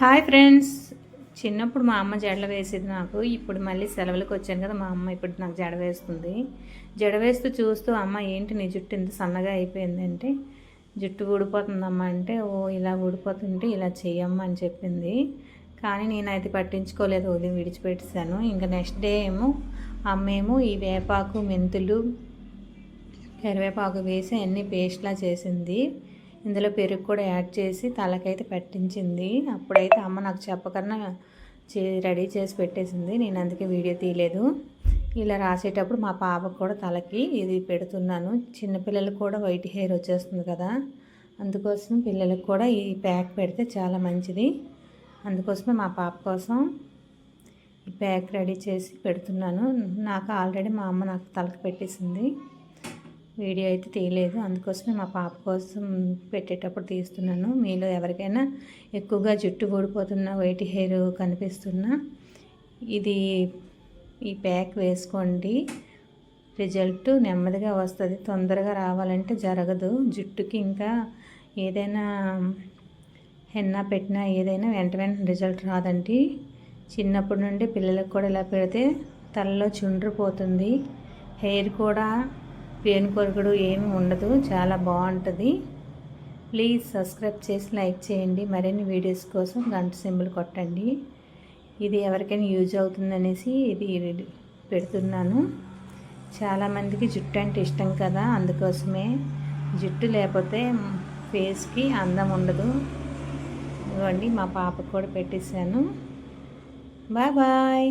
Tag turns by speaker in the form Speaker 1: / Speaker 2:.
Speaker 1: Hi friends. చిన్నప్పుడు మా అమ్మ జడ వేసేది నాకు. ఇప్పుడు మళ్ళీ సెలవులకు వచ్చాను కదా మా అమ్మ ఇప్పుడు నాకు జడ వేస్తుంది. జడ వేస్తూ చూస్తూ అమ్మ ఏంటి నీ జుట్టు ఇంత సన్నగా అయిపోయిందంటే జుట్టు ఊడిపోతుందమ్మా. అంటే ఓ ఇలా ఊడిపోతుంటే ఇలా చేయమ్మా అని చెప్పింది. కానీ నేను అయితే పట్టించుకోలేదు ఉదయం విడిచిపెట్టేశాను. ఇంకా నెక్స్ట్ డే ఏమో అమ్మ ఏమో ఈ వేపాకు మెంతులు కరివేపాకు వేసి అన్ని పేస్ట్లా చేసింది. ఇందులో పెరుగు కూడా యాడ్ చేసి తలకైతే పట్టించింది. అప్పుడైతే అమ్మ నాకు చెప్పకన్నా చే రెడీ చేసి పెట్టేసింది. నేను అందుకే వీడియో తీయలేదు. ఇలా రాసేటప్పుడు మా పాపకు కూడా తలకి ఇది పెడుతున్నాను. చిన్నపిల్లలకు కూడా వైట్ హెయిర్ వచ్చేస్తుంది కదా. అందుకోసం పిల్లలకు కూడా ఈ ప్యాక్ పెడితే చాలా మంచిది. అందుకోసమే మా పాప కోసం ఈ ప్యాక్ రెడీ చేసి పెడుతున్నాను. నాకు ఆల్రెడీ మా అమ్మ నాకు తలకి పెట్టేసింది. వీడియో అయితే తీయలేదు. అందుకోసమే మా పాప కోసం పెట్టేటప్పుడు తీస్తున్నాను. మీలో ఎవరికైనా ఎక్కువగా జుట్టు ఊడిపోతున్న వైట్ హెయిర్ కనిపిస్తున్నా ఇది ఈ ప్యాక్ వేసుకోండి. రిజల్ట్ నెమ్మదిగా వస్తుంది. తొందరగా రావాలంటే జరగదు. జుట్టుకి ఇంకా ఏదైనా హెన్నా పెట్టినా ఏదైనా వెంట వెంటనే రిజల్ట్ రాదండి. చిన్నప్పటి నుండి పిల్లలకు కూడా ఇలా పెడితే తలలో చుండ్రిపోతుంది హెయిర్ కూడా పేను కొరకడు ఏమి ఉండదు చాలా బాగుంటుంది. ప్లీజ్ సబ్స్క్రైబ్ చేసి లైక్ చేయండి. మరిన్ని వీడియోస్ కోసం గంట సింబల్ కొట్టండి. ఇది ఎవరికైనా యూజ్ అవుతుందనేసి ఇది పెడుతున్నాను. చాలామందికి జుట్టు అంటే ఇష్టం కదా అందుకోసమే. జుట్టు లేకపోతే ఫేస్కి అందం ఉండదు. ఇవ్వండి మా పాపకు కూడా పెట్టేశాను. Bye bye.